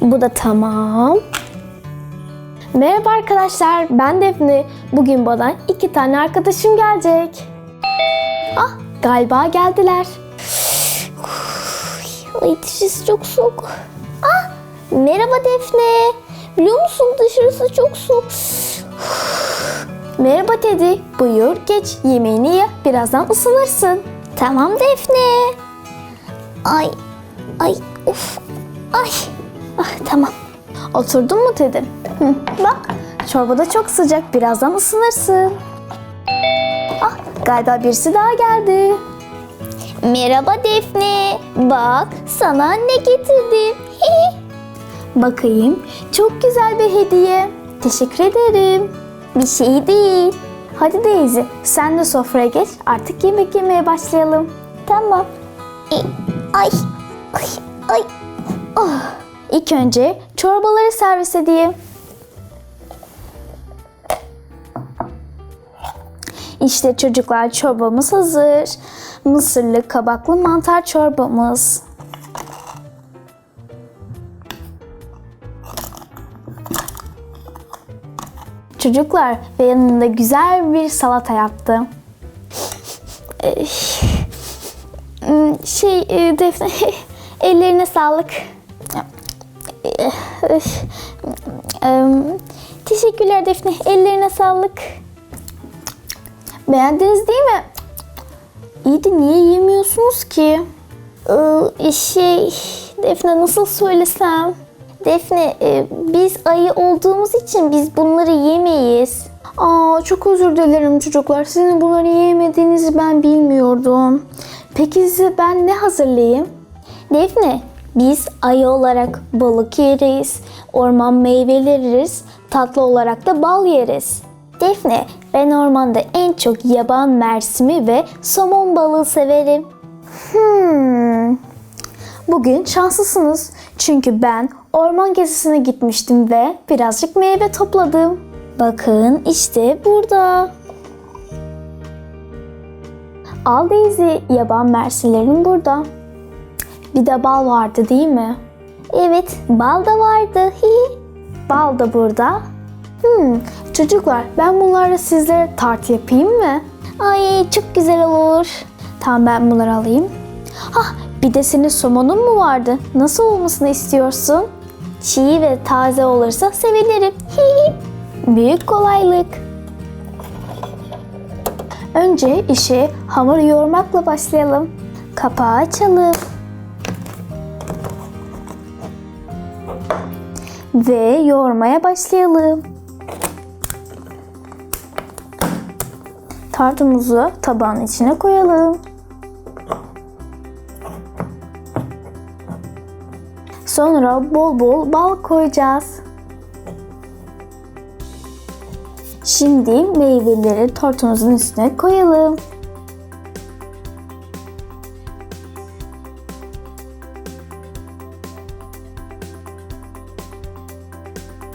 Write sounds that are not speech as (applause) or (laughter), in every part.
Bu da tamam. Merhaba arkadaşlar, ben Defne. Bugün bana iki tane arkadaşım gelecek. Ah, galiba geldiler. Ay dışarısı çok soğuk. Ah, merhaba Defne. Biliyor musun dışarısı çok soğuk. Merhaba Teddy. Buyur geç yemeğini ye. Birazdan ısınırsın. Tamam Defne. Ay, ay, uf, ay. Ah, tamam. Oturdun mu Teddy? Hı, bak, çorba da çok sıcak. Birazdan ısınırsın. Ah, galiba birisi daha geldi. Merhaba Defne. Bak, sana ne getirdim. Bakayım, çok güzel bir hediye. Teşekkür ederim. Bir şey değil. Hadi Daisy, sen de sofraya geç. Artık yemek yemeye başlayalım. Tamam. Ay, ay, ay. Oh. İlk önce çorbaları servis edeyim. İşte çocuklar çorbamız hazır. Mısırlı kabaklı mantar çorbamız. Çocuklar ve yanında güzel bir salata yaptım. Şey e, Defne (laughs) ellerine sağlık. Teşekkürler Defne. Ellerine sağlık. Beğendiniz değil mi? İyi de niye yemiyorsunuz ki? Ee, şey, Defne nasıl söylesem? Defne, e, biz ayı olduğumuz için biz bunları yemeyiz. Aa, çok özür dilerim çocuklar. Sizin bunları yemediğinizi ben bilmiyordum. Peki size ben ne hazırlayayım? Defne, biz ayı olarak balık yeriz, orman meyveleri yeriz, tatlı olarak da bal yeriz. Defne, ben ormanda en çok yaban mersimi ve somon balığı severim. Hmm. Bugün şanslısınız. Çünkü ben orman gezisine gitmiştim ve birazcık meyve topladım. Bakın işte burada. Al Daisy, yaban mersinlerin burada. Bir de bal vardı değil mi? Evet, bal da vardı. Hi. Bal da burada. Hmm, çocuklar ben bunlarla sizlere tart yapayım mı? Ay çok güzel olur. Tamam ben bunları alayım. Hah bir de senin somonun mu vardı? Nasıl olmasını istiyorsun? Çiğ ve taze olursa sevinirim. Hi. Büyük kolaylık. Önce işe hamur yoğurmakla başlayalım. Kapağı açalım. Ve yoğurmaya başlayalım. Tartımızı tabağın içine koyalım. Sonra bol bol bal koyacağız. Şimdi meyveleri tortumuzun üstüne koyalım.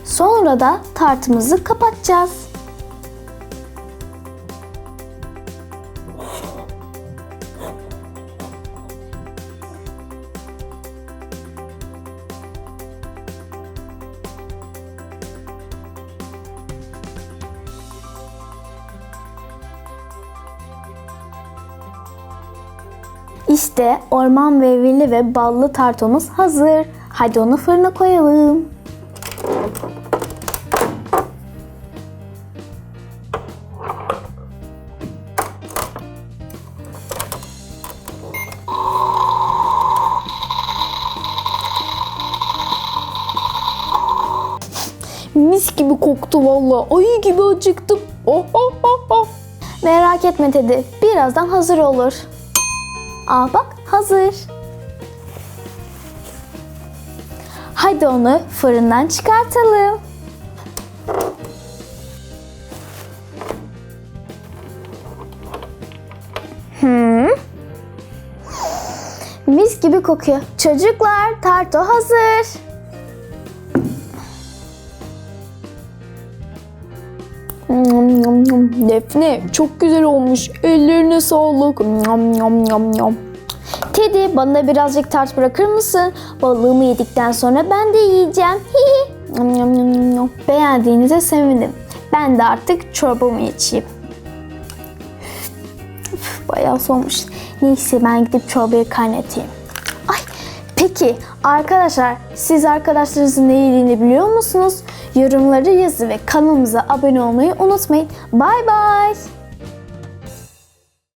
Sonra da tartımızı kapatacağız. İşte orman meyveli ve ballı tartomuz hazır. Hadi onu fırına koyalım. Mis gibi koktu valla. Ayı gibi acıktım. Oh, oh, oh, oh. Merak etme Teddy. Birazdan hazır olur. Aa bak hazır. Hadi onu fırından çıkartalım. Hmm. Mis gibi kokuyor. Çocuklar tarto hazır. Defne çok güzel olmuş. Ellerine sağlık. Teddy bana birazcık tart bırakır mısın? Balığımı yedikten sonra ben de yiyeceğim. Beğendiğinize sevindim. Ben de artık çorbamı içeyim. Bayağı soğumuş. Neyse ben gidip çorbayı kaynatayım. Peki arkadaşlar siz arkadaşlarınızın ne yediğini biliyor musunuz? Yorumları yazın ve kanalımıza abone olmayı unutmayın. Bay bay.